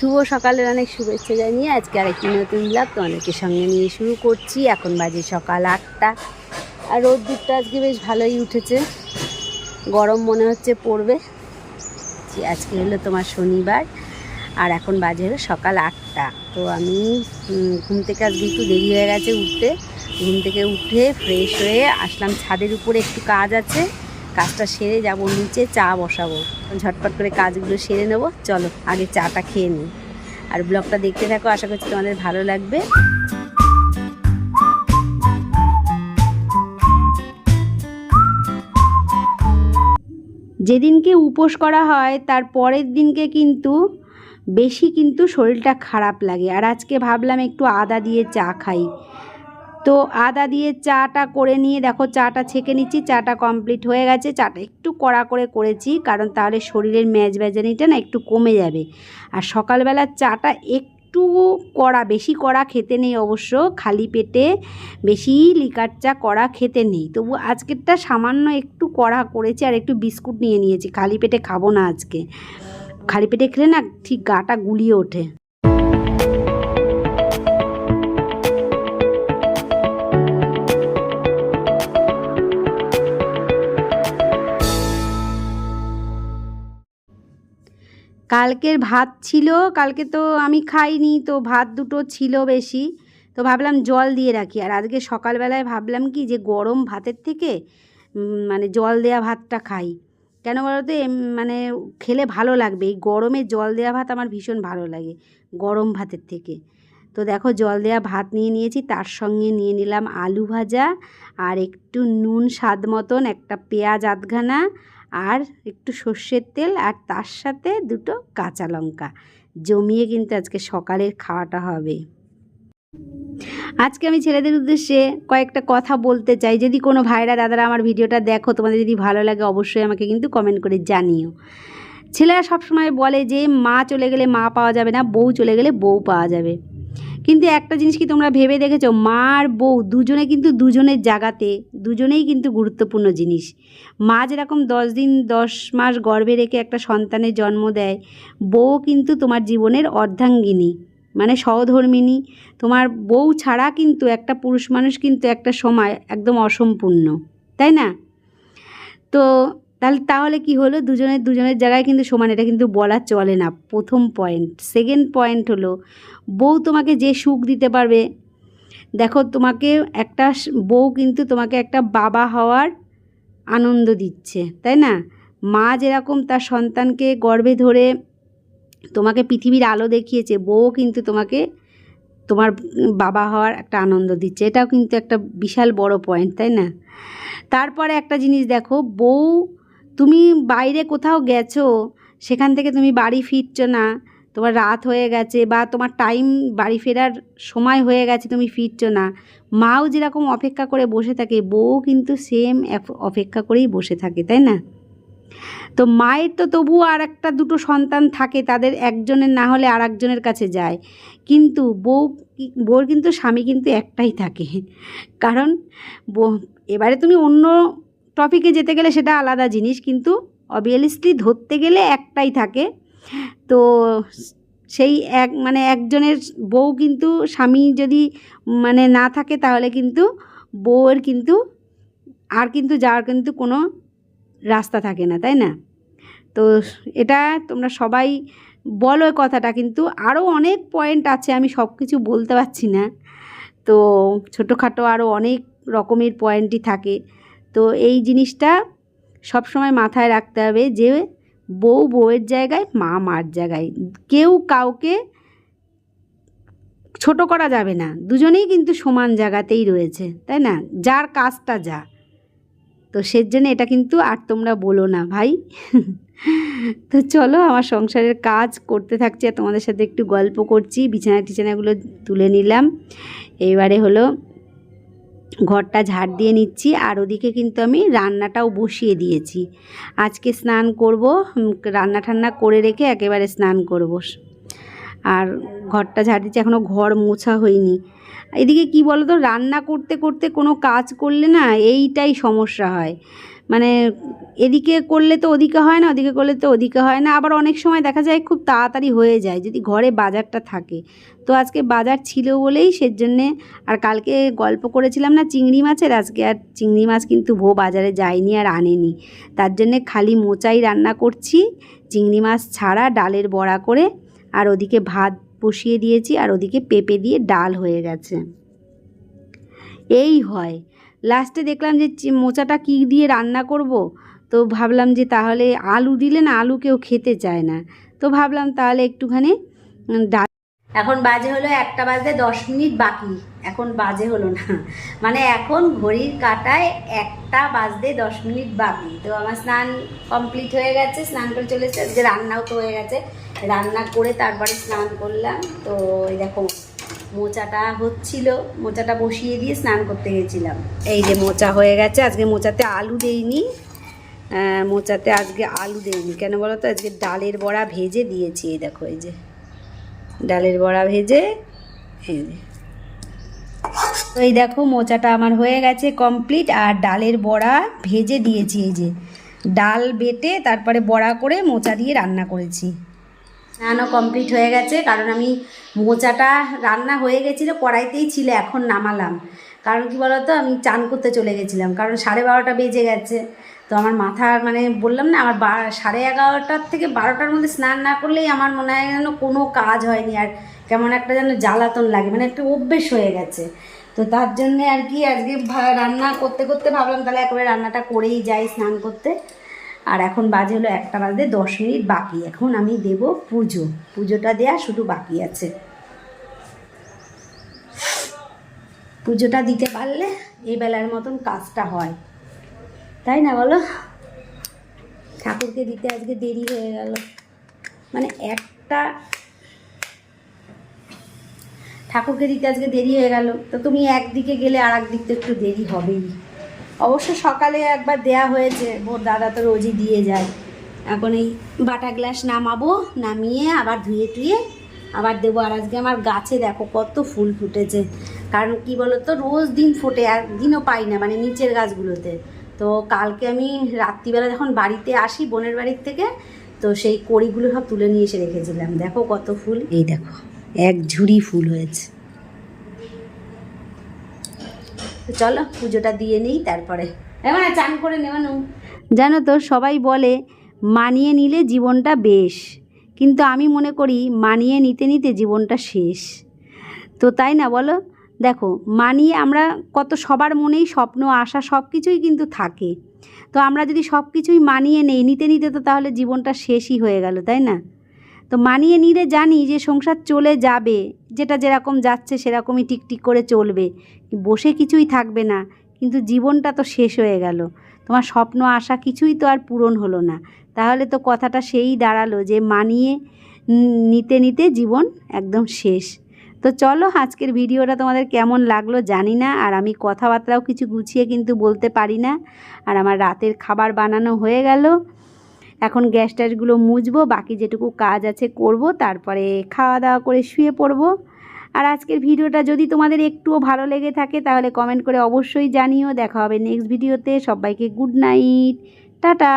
শুভ সকালের অনেক শুভেচ্ছা জানিয়ে আজকে আরেকটি নতুন ব্লগ তোমাদেরকে সঙ্গে নিয়ে শুরু করছি। এখন বাজে সকাল আটটা। আর রোদ্দুরটা আজকে বেশ ভালোই উঠেছে। গরম মনে হচ্ছে পড়বে। যে আজকে হলো তোমার শনিবার। আর এখন বাজে হলো সকাল আটটা। তো আমি ঘুম থেকে আজকে একটু দেরি হয়ে গেছে উঠতে। ঘুম থেকে উঠে ফ্রেশ হয়ে আসলাম ছাদের উপরে। একটু কাজ আছে। কাজটা সেরে যাব, নিচে চা বসাবো। ঝটপট করে কাজগুলো সেরে নেব। চলো, আগে চাটা খেয়ে নিই। আর ব্লগটা দেখতে থাকো, আশা করছি তোমাদের ভালো লাগবে। যেদিনকে উপোস করা হয়, তার পরের দিনকে কিন্তু বেশি কিন্তু শরীরটা খারাপ লাগে। আর আজকে ভাবলাম একটু আদা দিয়ে চা খাই। তো আদা দিয়ে চাটা করে নিয়ে দেখো চাটা ছেঁকে নিচ্ছি, চাটা কমপ্লিট হয়ে গেছে। চাটা একটু কড়া করে করেছি, কারণ তাহলে শরীরের ম্যাজ ব্যাজানিটা না একটু কমে যাবে। আর সকালবেলা চাটা একটু কড়া, বেশি কড়া খেতে নেই অবশ্য, খালি পেটে বেশি লিকার চা কড়া খেতে নেই। তবু আজকেরটা সামান্য একটু কড়া করেছি আর একটু বিস্কুট নিয়ে নিয়েছি, খালি পেটে খাব না আজকে। খালি পেটে খেলে না ঠিক গাটা গুলিয়ে ওঠে। কালকের ভাত ছিল, কালকে তো আমি খাইনি, তো ভাত দুটো ছিল বেশি। তো ভাবলাম জল দিয়ে রাখি। আর আজকে সকালবেলায় ভাবলাম কি যে গরম ভাতের থেকে মানে জল দেওয়া ভাতটা খাই। কেন বলো তো মানে খেলে ভালো লাগবে। এই গরমে জল দেওয়া ভাত আমার ভীষণ ভালো লাগে, গরম ভাতের থেকে। তো দেখো, জল দেওয়া ভাত নিয়ে নিয়েছি, তার সঙ্গে নিয়ে নিলাম আলু ভাজা, আর একটু নুন স্বাদ মতন, একটা পেঁয়াজ আধখানা আর একটু সর্ষের তেল আর তার সাথে দুটো কাঁচা লঙ্কা। জমিয়ে কিন্তু আজকে সকালের খাওয়াটা হবে। আজকে আমি ছেলেদের উদ্দেশ্যে কয়েকটা কথা বলতে চাই। যদি কোনো ভাইরা, দাদারা আমার ভিডিওটা দেখো, তোমাদের যদি ভালো লাগে অবশ্যই আমাকে কিন্তু কমেন্ট করে জানিও। ছেলেরা সবসময় বলে যে, মা চলে গেলে মা পাওয়া যাবে না, বউ চলে গেলে বউ পাওয়া যাবে। কিন্তু একটা জিনিস কি তোমরা ভেবে দেখেছ? মা আর বউ দুজনে কিন্তু দুজনের জায়গাতে দুজনেই কিন্তু গুরুত্বপূর্ণ জিনিস। মা যেরকম দশ দিন, দশ মাস গর্ভে রেখে একটা সন্তানের জন্ম দেয়, বউ কিন্তু তোমার জীবনের অর্ধাঙ্গিনী মানে সহধর্মিনী। তোমার বউ ছাড়া কিন্তু একটা পুরুষ মানুষ কিন্তু একটা সময় একদম অসম্পূর্ণ, তাই না? তো তাহলে তাহলে কি হলো? দুজনের দুজনের জায়গায় কিন্তু সমান, এটা কিন্তু বলা চলে না। প্রথম পয়েন্ট সেকেন্ড পয়েন্ট হলো, বউ তোমাকে যে সুখ দিতে পারবে, দেখো তোমাকে একটা বউ কিন্তু তোমাকে একটা বাবা হওয়ার আনন্দ দিচ্ছে, তাই না? মা যেরকম তার সন্তানকে গর্ভে ধরে তোমাকে পৃথিবীর আলো দেখিয়েছে বউ কিন্তু তোমাকে তোমার বাবা হওয়ার একটা আনন্দ দিচ্ছে। এটাও কিন্তু একটা বিশাল বড় পয়েন্ট তাই না? তারপরে একটা জিনিস দেখো, বউ তুমি বাইরে কোথাও গেছো, সেখান থেকে তুমি বাড়ি ফিরছো না, তোমার রাত হয়ে গেছে বা তোমার টাইম বাড়ি ফেরার সময় হয়ে গেছে, তুমি ফিরছো না। মাও যেরকম অপেক্ষা করে বসে থাকে, বউ কিন্তু সেম অপেক্ষা করেই বসে থাকে, তাই না? তো মায়ের তো তবুও আর একটা দুটো সন্তান থাকে, তাদের একজনের না হলে আর একজনের কাছে যায়। কিন্তু বউ বউর কিন্তু স্বামী কিন্তু একটাই থাকে। কারণ এবারে তুমি অন্য টপিকে যেতে গেলে সেটা আলাদা জিনিস, কিন্তু অবভিয়াসলি ধরতে গেলে একটাই থাকে। তো সেই এক মানে একজনের বউ কিন্তু স্বামী যদি মানে না থাকে তাহলে কিন্তু বউয়ের কিন্তু আর কিন্তু যাওয়ার কিন্তু কোনো রাস্তা থাকে না, তাই না? তো এটা তোমরা সবাই বলো কথাটা, কিন্তু আরও অনেক পয়েন্ট আছে, আমি সব কিছু বলতে পারছি না। তো ছোটোখাটো আরও অনেক রকমের পয়েন্টই থাকে। তো এই জিনিসটা সব সময় মাথায় রাখতে হবে যে বউ বউয়ের জায়গায়, মা মার জায়গায়। কেউ কাউকে ছোট করা যাবে না। দুজনেই কিন্তু সমান জায়গাতেই রয়েছে, তাই না? যার কাজটা যা। তো সের জন্য এটা কিন্তু আর তোমরা বলো না ভাই। তো চলো আমার সংসারের কাজ করতে থাকছি তোমাদের সাথে একটু গল্প করছি। বিছানা টিছানাগুলো তুলে নিলাম। এবারে হলো ঘরটা ঝাড় দিয়ে নিচ্ছি আর ওদিকে কিন্তু আমি রান্নাটাও বসিয়ে দিয়েছি। আজকে স্নান করব রান্না ঠান্না করে রেখে একেবারে স্নান করব। আর ঘরটা ঝাড় দিচ্ছি এখনও ঘর মোছা হয়নি। এদিকে কি বলো তো রান্না করতে করতে কোনো কাজ করলে না এইটাই সমস্যা হয়। মানে এদিকে করলে তো ওদিকে হয় না, ওদিকে করলে তো ওদিকে হয় না। আবার অনেক সময় দেখা যায় খুব তাড়াতাড়ি হয়ে যায়, যদি ঘরে বাজারটা থাকে। তো আজকে বাজার ছিল বলেই সেজন্যে আর কালকে গল্প করেছিলাম না চিংড়ি মাছের, আজকে আর চিংড়ি মাছ কিন্তু ভো বাজারে যায়নি আর আনেনি। তার জন্যে খালি মোচাই রান্না করছি, চিংড়ি মাছ ছাড়া, ডালের বড়া করে, আর ওদিকে ভাত বসিয়ে দিয়েছি, আর ওদিকে পেঁপে দিয়ে ডাল হয়ে গেছে। এই হয়। লাস্টে দেখলাম যে মোচাটা কী দিয়ে রান্না করব? তো ভাবলাম যে তাহলে আলু দিলে না আলু কেউ খেতে চায় না। তো ভাবলাম তাহলে একটুখানি ডাল এখন বাজে হলো একটা বাজে দশ মিনিট বাকি। এখন বাজে হলো না। মানে এখন ঘড়ির কাটায় একটা বাজতে দশ মিনিট বাকি। তো আমার স্নান কমপ্লিট হয়ে গেছে, স্নান করে চলে আজকে রান্নাও তো হয়ে গেছে। রান্না করে তারপরে স্নান করলাম। তো এই দেখো মোচাটা হচ্ছিল, মোচাটা বসিয়ে দিয়ে স্নান করতে গেছিলাম। এই যে মোচা হয়ে গেছে, আজকে মোচাতে আলু দেইনি। মোচাতে আজকে আলু দেইনি। কেন বলো তো আজকে ডালের বড়া ভেজে দিয়েছি, এই দেখো, এই যে। ডালের বড়া ভেজে, এই যে। তো এই দেখো, মোচাটা আমার হয়ে গেছে কমপ্লিট আর ডালের বড়া ভেজে দিয়েছি, এই যে। ডাল বেটে তারপরে বড়া করে মোচা দিয়ে রান্না করেছি। স্নানও কমপ্লিট হয়ে গেছে, কারণ আমি মোচাটা রান্না হয়ে গেছিল, কড়াইতেই ছিল, এখন নামালাম। কারণ কি বলতো, আমি চান করতে চলে গেছিলাম, কারণ সাড়ে বারোটা বেজে গেছে। তো আমার মাথা মানে বললাম না, আমার বা, সাড়ে এগারোটার থেকে বারোটার মধ্যে স্নান না করলেই আমার মনে হয় যেন কোনো কাজ হয়নি, আর কেমন একটা যেন জ্বালাতন লাগে মানে একটা অভ্যেস হয়ে গেছে। তো তার জন্যে আর কি, আজকে রান্না করতে করতে ভাবলাম, তাহলে একবারে রান্নাটা করেই যাই স্নান করতে। আর এখন বাজে হলো একটা বাজে দশ মিনিট বাকি। এখন আমি দেব পুজো। পুজোটা দেয়া শুধু বাকি আছে। পুজোটা দিতে পারলে এই বেলার মতন কাজটা হয়। তাই না বলো? ঠাকুরকে দিতে আজকে দেরি হয়ে গেল। মানে একটা ঠাকুরকে দিতে আজকে দেরি হয়ে গেল। তো তুমি একদিকে গেলে আর একদিক তো একটু দেরি হবেই। অবশ্য সকালে একবার দেয়া হয়েছে ভোর দাদা তো রোজই দিয়ে যায়। এখন এই বাটা গ্লাস নামাবো, নামিয়ে আবার ধুয়ে টুয়ে আবার দেবো। আর আজকে আমার গাছে দেখো কত ফুল ফুটেছে। কারণ কি বলো তো রোজ দিন ফোটে, একদিনও পাই না মানে নিচের গাছগুলোতে। তো কালকে আমি রাত্রিবেলা যখন বাড়িতে আসি বোনের বাড়ির থেকে, তো সেই কড়িগুলো সব তুলে নিয়ে এসে রেখেছিলাম। দেখো কত ফুল। এই দেখো, এক ঝুড়ি ফুল হয়েছে। তো চলো, পুজোটা দিয়ে নিই তারপরে। এবার চান করে নেওয়ানো জানো তো, সবাই বলে মানিয়ে নিলে জীবনটা বেশ। কিন্তু আমি মনে করি মানিয়ে নিতে নিতে জীবনটা শেষ। তো তাই না বলো? দেখো, মানিয়ে আমরা কত সবার মনেই স্বপ্ন, আশা সব কিছুই কিন্তু থাকে। তো আমরা যদি সব কিছুই মানিয়ে নেই, নিতে নিতে তো তাহলে জীবনটা শেষই হয়ে গেল, তাই না? তো মানিয়ে নিলে জানি যে সংসার চলে যাবে, যেটা যেরকম যাচ্ছে সেরকমই টিকটিক করে চলবে। বসে কিছুই থাকবে না, কিন্তু জীবনটা তো শেষ হয়ে গেল। তোমার স্বপ্ন, আশা কিছুই তো আর পূরণ হলো না। তাহলে তো কথাটা সেই দাঁড়াল যে মানিয়ে নিতে নিতে জীবন একদম শেষ। তো চলো আজকের ভিডিওটা তোমাদের কেমন লাগল জানি না, আর আমি কথাবার্তাও কিছু গুছিয়ে কিন্তু বলতে পারি না। আর আমার রাতের খাবার বানানো হয়ে গেল। এখন গ্যাস ট্যাসগুলো মুছবো, বাকি যেটুকু কাজ আছে করব, তারপরে খাওয়া দাওয়া করে শুয়ে পড়ব। আর আজকের ভিডিওটা যদি তোমাদের একটুও ভালো লেগে থাকে, তাহলে কমেন্ট করে অবশ্যই জানিও। দেখা হবে নেক্সট ভিডিওতে। সবাইকে গুড নাইট টাটা!